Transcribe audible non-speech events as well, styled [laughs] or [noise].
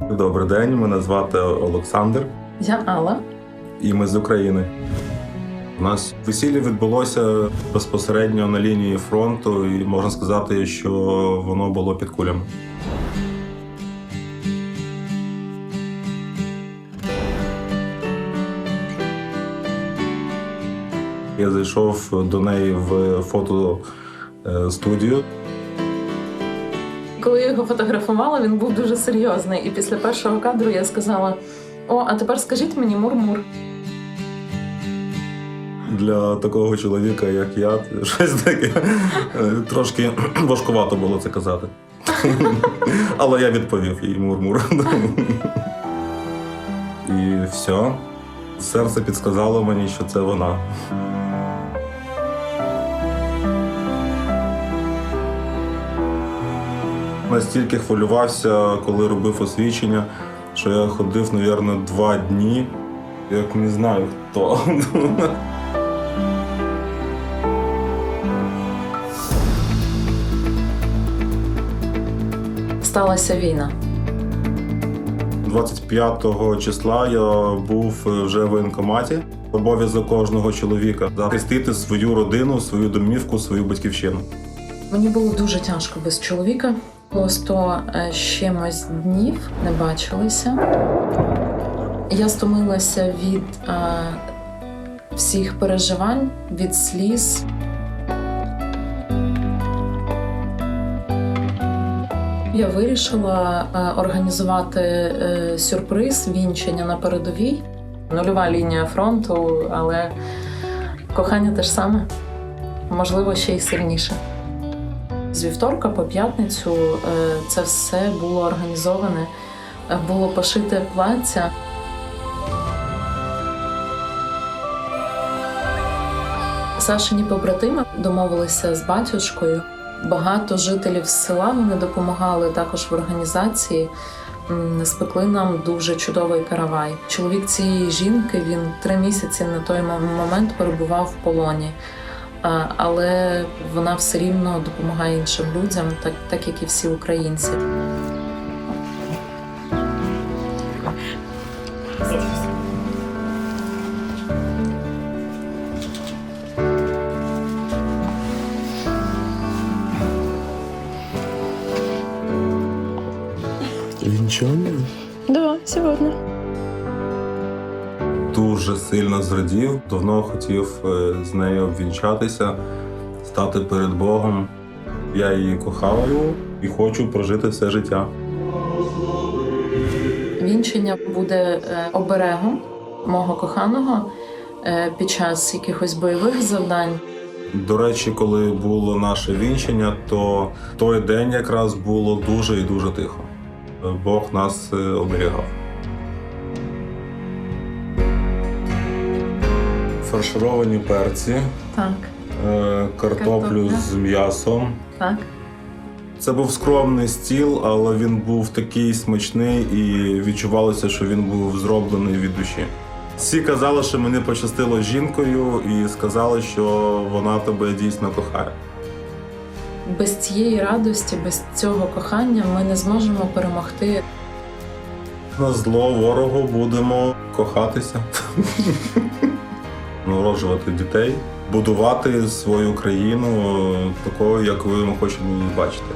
Добрий день, мене звати Олександр, Я Алла. і ми з України. У нас весілля відбулося безпосередньо на лінії фронту, і можна сказати, що воно було під кулями. Я зайшов до неї в фотостудію. Коли я його фотографувала, він був дуже серйозний. І після першого кадру я сказала: О, а тепер скажіть мені мур-мур. Для такого чоловіка, як я, щось таке трошки важкувато було це казати. Але я відповів їй мур-мур. І все. Серце підсказало мені, що це вона. Настільки хвилювався, коли робив освічення, що я ходив, мабуть, два дні, як не знаю хто. Сталася війна. 25 числа я був вже в воєнкоматі. Обов'язок кожного чоловіка захистити свою родину, свою домівку, свою батьківщину. Мені було дуже тяжко без чоловіка. Було 100 з чимось днів, не бачилися. Я стомилася від е, всіх переживань, від сліз. Я вирішила е, організувати е, сюрприз вінчення на передовій. Нульова лінія фронту, але кохання те ж саме, можливо, ще й сильніше. З вівторка по п'ятницю е, це все було організоване, е, було пошите плаття. Сашині побратими домовилися з батюшкою. Багато жителів села вони допомагали також в організації. Спекли нам дуже чудовий каравай. Чоловік цієї жінки він три місяці на той момент перебував в полоні. Але вона все рівно допомагає іншим людям, так, так як і всі українці. Вінчання? Да, сегодня. Дуже сильно зрадів. Давно хотів е, з нею обвінчатися, стати перед Богом. Я її кохаю і хочу прожити все життя. Вінчення буде е, оберегом мого коханого е, під час якихось бойових завдань. До речі, коли було наше вінчення, то той день якраз було дуже і дуже тихо. Бог нас оберігав. Фаршировані перці, Так, е, картоплю Картопля. з м'ясом. так. Це був скромний стіл, але він був такий смачний і відчувалося, що він був зроблений від душі. Всі казали, що мені пощастило з жінкою, і сказали, що вона тебе дійсно кохає. Без цієї радості, без цього кохання ми не зможемо перемогти. На зло ворогу будемо кохатися, [laughs] народжувати дітей, будувати свою країну такою, якою ми хочемо бачити.